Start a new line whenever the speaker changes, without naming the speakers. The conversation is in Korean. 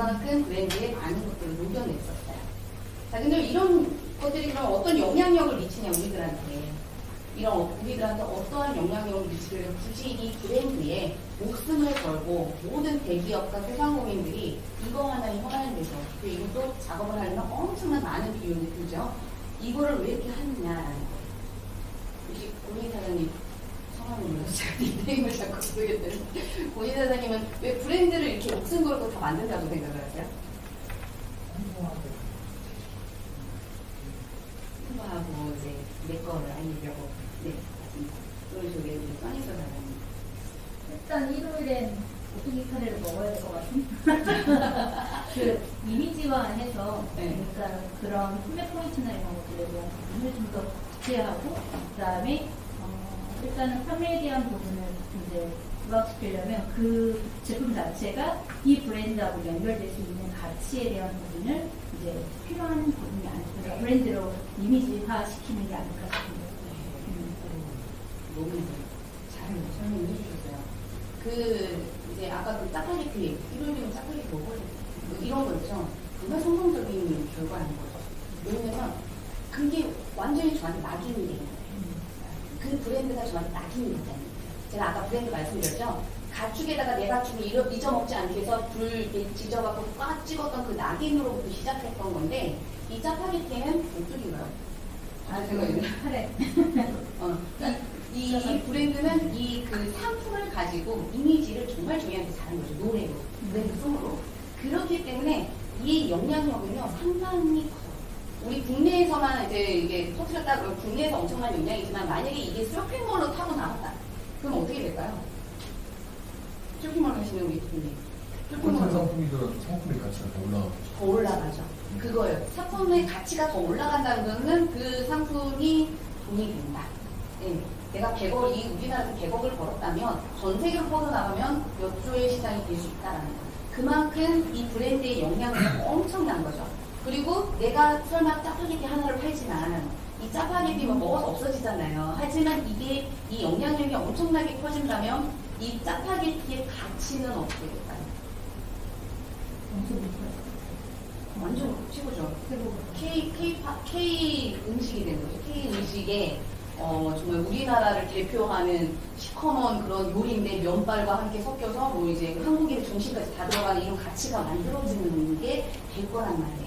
그만큼 브랜드에 많은 것들을 녹여냈었어요. 자, 근데 이런 것들이 그럼 어떤 영향력을 미치냐, 우리들한테. 이런 어- 우리들한테 어떠한 영향력을 미치길래 굳이 이 브랜드에 목숨을 걸고 모든 대기업과 소상공인들이 이거 하나에 허가는 데서 그 이것도 작업을 하려면 엄청난 많은 비용이 들죠. 이거를 왜 이렇게 하느냐라는 거예요. 혹시 고인 사장님 닉네임을 자꾸 모르겠는데 고인 사장님은 왜 브랜드를 이렇게 목숨 걸고 다 만든다고 생각을 하세요? 홍보하고 이제 내 거를 알리려고 네 맞습니다. 그런 쪽에 써니서 사장님
일단 일요일엔 오뚜기 카레를 먹어야 될 것 같은. 그 이미지화 해서
네.
그러니까 그런 판매 포인트나 이런 것들에 대한 부분을 좀더 구체하고 그다음에 어, 일단은 판매에 대한 부분을 이제 부각시키려면 그 제품 자체가 이 브랜드하고 연결될 수 있는 가치에 대한 부분을 이제 필요한 부분이 아닐까 브랜드로 이미지화 시키는 게 아닐까 싶습니다. 음.
너무 잘 설명해 주셨어요. 그 이제 아까 그 짜파게티 일요일이면 짜파게티. 뭐 이런 거 있죠. 정말 성공적인 결과인 거죠. 왜냐면 그게 완전히 저한테 낙인이 되는 거예요. 그 브랜드가 저한테 거예요. 제가 아까 브랜드 말씀드렸죠. 가축에다가 내 가축을 잃어, 잊어먹지 않게 해서 불 지져갖고 꽉 찍었던 그 낙인으로부터 시작했던 건데 이 짜파게티는 오뚜기인가요? 아, 생각이
카레.
어, 이, 이 브랜드는 이 그 상품을 가지고 이미지를 정말 중요하게 잘한 거죠. 노래로, 브랜드 송으로. 그렇기 때문에 이 영향력은요, 상당히 커요. 우리 국내에서만 이제 이게 터트렸다 그러면 국내에서 엄청난 영향이지만 만약에 이게 쇼핑몰로 타고 나왔다. 그럼 어떻게 될까요? 쇼핑몰 하시는 우리 분이.
콘텐
쇼핑몰
상품이든 상품의 가치가 더 올라가죠.
더 올라가죠. 그거예요. 상품의 가치가 더 올라간다는 것은 그 상품이 돈이 된다. 예. 내가 100억, 이 우리나라에서 100억을 벌었다면 전 세계로 뻗어나가면 몇 조의 시장이 될 수 있다라는 거예요. 그만큼 이 브랜드의 영향력이 엄청난 거죠. 그리고 내가 설마 짜파게티 하나를 팔지만 이 짜파게티만 먹어서 없어지잖아요. 하지만 이게 이 영향력이 엄청나게 커진다면 이 짜파게티의 가치는 어떻게
될까요?
완전 최고죠. K, K, 파- K 음식이 된 거죠. K 음식에 어, 정말 우리나라를 대표하는 시커먼 그런 요리인데 면발과 함께 섞여서 뭐 이제 한국인의 정신까지 다 들어가는 이런 가치가 만들어지는 게 될 거란 말이에요.